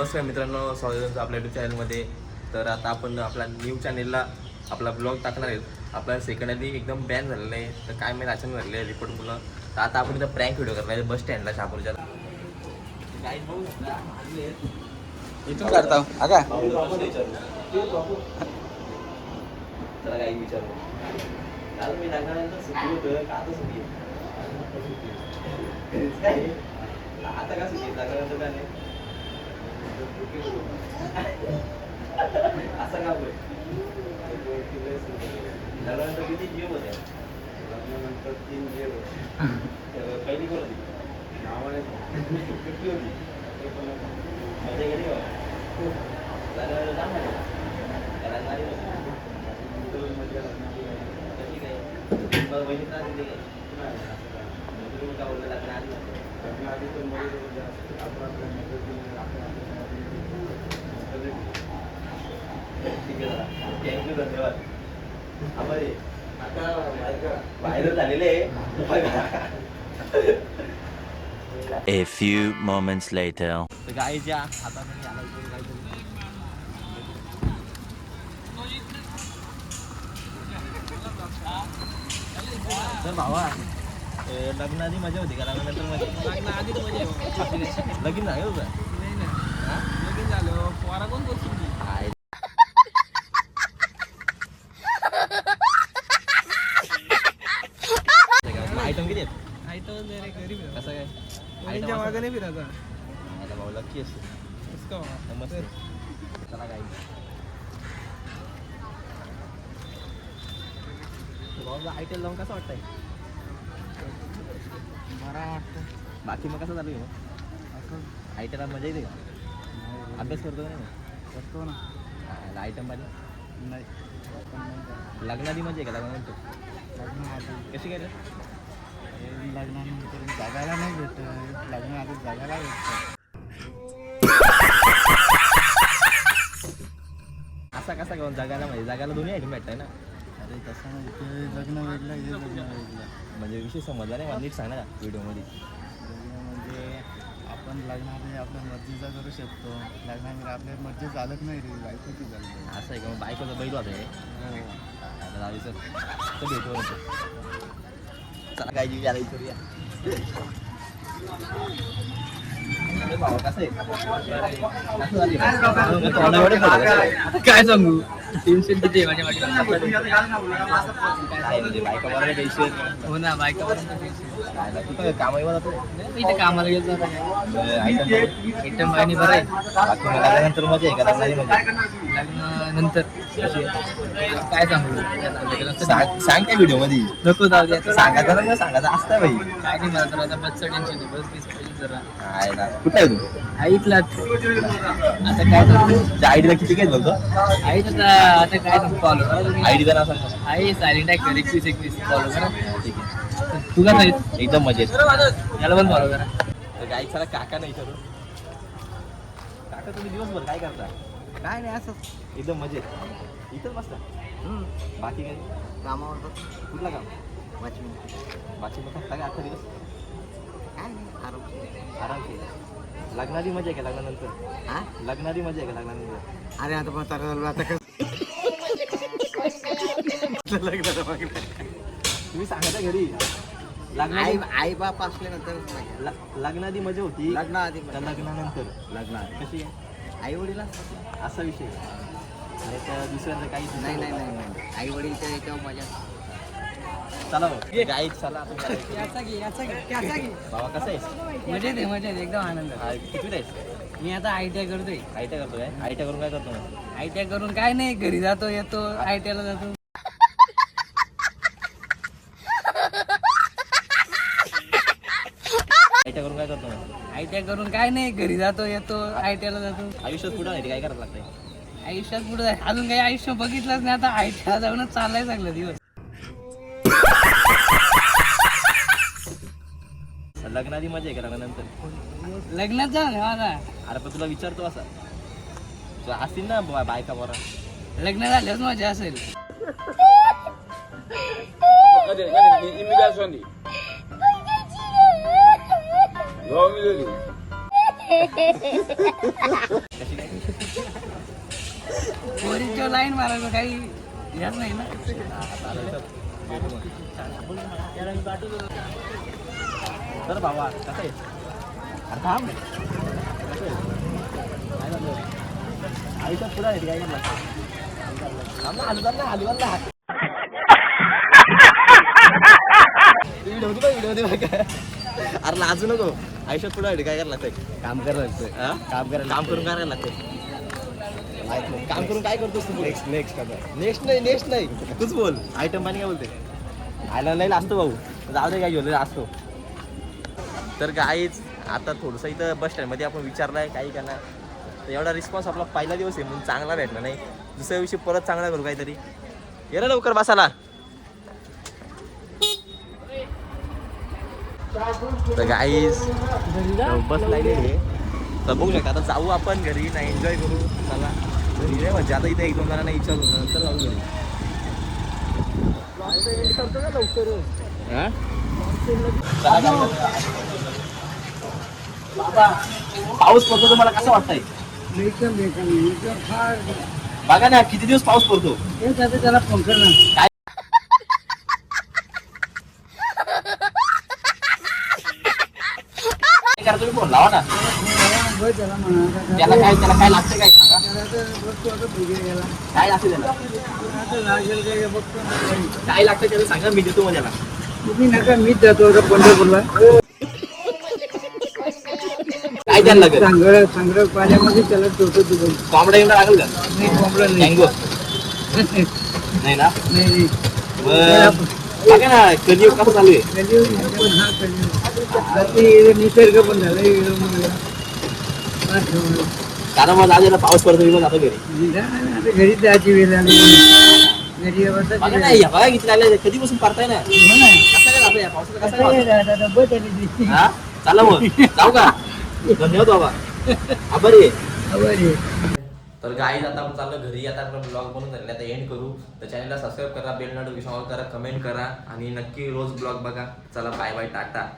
नमस्कार मित्रांनो स्वागत आहे तुमचं आपल्या युट्यूब चॅनलमध्ये तर आता आपण आपल्या न्यू चॅनेलला आपला ब्लॉग टाकणार आहेत. आपला सेकंड आधी एकदम बॅन झालेलं आहे. तर काय माहिती अचानक झालेलं आहे रिपोर्ट मुलं तर आता आपण इथं प्रँक व्हिडिओ करणार आहे बस स्टँडला शहापूरच्या. इथून काढता अगा चला काही विचारू. काल मी लागल्यानंतर सुट्टी होतं का आता सुट्टी काय? आता का सुट्टी लागल्यानंतर काय नाही. असं का बोल लागल्यानंतर किती जीव होते लग्नानंतर तीन जीव होते पहिली कोण होती नावाने किती होती माझ्या घरी का? जाणार का? कशी काय बहिणी त्रास देते काय लग्न आधी लग्न आधी तर मध्ये जास्त आपण आपल्या पद्धतीने आपण आपल्या ठीक आहे दादा थँक्यू धन्यवाद. आभार. आता व्हायरल झालेले. A few moments later. तर गायच्या हातामध्ये आला इकडे काहीतरी तर भावा ए, लग्नाआधी मजा होती का? लग्नानंतर मजा लग्न लगीन नाही होतं लगीन झालं. पोरा कोण करतो काय आयटम किती आहेत आई तर रे गरीब आहे. कसं काय मुलींच्या Item मागं नाही फिरायचा. भाऊ लक्की असते चला भाऊला लावून कसं वाटतंय? बरा वाटतं बाकी मग कसं चालू आहे मग? असं आय टी एलला मजा येते का? अभ्यास करतो नाही? करतो ना. आयटममध्ये नाही. लग्नाआधी मजा आहे का? लग्न कशी काय लग्नानंतर जगायला नाही भेटत. लग्न आधी जगायला भेटत. असा कसा घेऊन जगायला म्हणजे? जगायला दोन्ही आयटम भेटताय ना? अरे तसं नाही ते लग्न वेगळं हे लग्न वेगळं म्हणजे विषय समजला नाही मला नीट सांग ना व्हिडिओमध्ये. लग्न म्हणजे आपण लग्नामध्ये आपल्या मर्जीचा करू शकतो. लग्नामध्ये आपल्या मर्जी चालत नाही रे बायकोची चालते. असं आहे का? मग बायकोचं बैल होतं हे. आता तर भेटू. नंतर चला काय जीव याला विचारूया काय सांगू? टेन्शन किती माझ्या वाटीला बायका टेन्शन हो ना इथे कामाला गेलो आयटम बरं आहे. लग्नानंतर. मजा आहे का काय सांगू? सांग काय व्हिडिओमध्ये. नको जाऊ सांगायचं ना सांगायचं असतं भाई काय नाही मला तर आता बसचं टेन्शन आहे. बस. जरा. ना आहे तू? आता काय त्या आयडीला किती काय बोलतो ऐक आता आता काय सांगू फॉलो करा. तुम्ही आयडी जरा सांग आहे सायलेंट आहे एकवीस एकवीस. फॉलो करा. ठीक आहे. तू का नाही एकदम मजेत. याला पण फॉलो करा. तर गाई चला काका नाही विचारू काका तुम्ही दिवसभर काय करता? काय नाही असंच. एकदम मजेत. इथंच बसता? बाकी काय? कामावर कुठलं काम? मग थकता का अख्खा दिवस? काय नाही आराम आराम केला लग्नादी मजा आहे का लग्नानंतर? हा? लग्नादी मजा आहे का लग्नानंतर? अरे आता पण तर आता कसं? तुम्ही सांगा त्या घरी. आई आई बाप असल्यानंतर ल- लग्नादी मजा होती. लग्न आधी लग्नानंतर. लग्न कशी आहे? आई वडील असा विषय आणि त्या दुसऱ्यांचं काही नाही नाही. नाही नाही आई वडीलच्या याच्यावर मजा चला भाऊ. गाई चला बाबा कसं आहेस? मजेत आहे मजेत एकदम आनंद. हा, कितवीत आहेस? मी आता आय टी आय करतोय. आय टी करतोय आय टी करून काय करतो मग? आय टी आय करून काय नाही घरी जातो येतो आय टी आयला जातो. आय टी करून काय करतो मग? आय टी आय करून काय नाही घरी जातो येतो आय टी आयला जातो. आयुष्यात पुढं नाही काय करायला लागतंय? आयुष्यात पुढे अजून काही आयुष्य बघितलंच नाही आता आय टी आय जाऊनच चाललाय सगळं दिवस. लग्नादी मजा आहे का लग्नानंतर? लग्नात जा ना अरे पण तुला विचारतो असा. तुला असतील ना बा- बायका बरा लग्न झाल्यावर मजा असेल. milioni. पोरीच्या लाईन मारायचं काही हेच नाही ना. तर बाबा कसं आहे? अरे थांब. कसं आहे? काय झालं? आईचा पुरा आहे काय करणार थांब ना ना व्हिडिओ होती बघ व्हिडिओ होती बघ अरे लाजू नको. आयुष्यात पुढे काय करायला लागतंय काम करायला लागतंय. हा? काम करायला काम करून करायला लागतंय? काम करून काय करतोस तू? नेक्स्ट नेक्स्ट नेक्स्ट नाही नेक्स्ट नाही. तूच बोल. आयटम पाणी काय बोलते आयला नाही असतो भाऊ. जाऊ दे काय घेऊन असतो तर गाईच आता थोडंसं इथं बस स्टँडमध्ये आपण विचारलं आहे काही करणार तर एवढा रिस्पॉन्स आपला पहिला दिवस आहे म्हणून चांगला भेटला नाही. दुसऱ्या दिवशी परत चांगला करू काहीतरी. ये ना लवकर बसाला तर गाईज बस लागलेली आहे. तर बघू शकता आता जाऊ आपण घरी ना एन्जॉय करू. चला. घरी नाही म्हणजे आता इथे एक दोन जणांना विचारू नंतर जाऊ घरी. बाबा पाऊस पडतो तुम्हाला कसं वाटतंय? बघा ना किती दिवस पाऊस पडतो? त्याला काय काय करा तुम्ही? फोन लावा ना. त्याला काय त्याला काय लागतं काय सांगा? काय लागतं त्याला? काय लागतं त्याला सांगा मी देतो मग त्याला. तुम्ही नका मीच जातो पंढरपूरला. काय द्यायला लागेल? चांगलं चांगलं पाण्यामध्ये त्याला बघ. कोंबडा येऊन लागेल का? नाही कोंबडं नाही. मँगो नाही ना? नाही. नाही मग बघा ना कलियुग कसं चालू आहे? कलियुग एकदम हा कलियुग. आता हे निसर्ग पण झालं हे एवढं. कारण मग आज पाऊस पडतो मी जातो घरी. आता घरी जायची वेळ आली घरी बघा ना आली. या बघा किती लागले कधीपासून पडताय ना? हो. कसं काय जातो या पावसाचं? कसं काय हे. हा? चला मग. जाऊ का? धन्यवाद बाबा. आभारी आहे. आभारी आहे. तर गाईज आता आपण चाललो घरी. आता आपण ब्लॉग बनवून झाले आता एंड करू. तर चॅनलला सबस्क्राईब करा बेल नोटिफिकेशन ऑन करा कमेंट करा. आणि नक्की रोज ब्लॉग बघा. चला बाय बाय टाटा.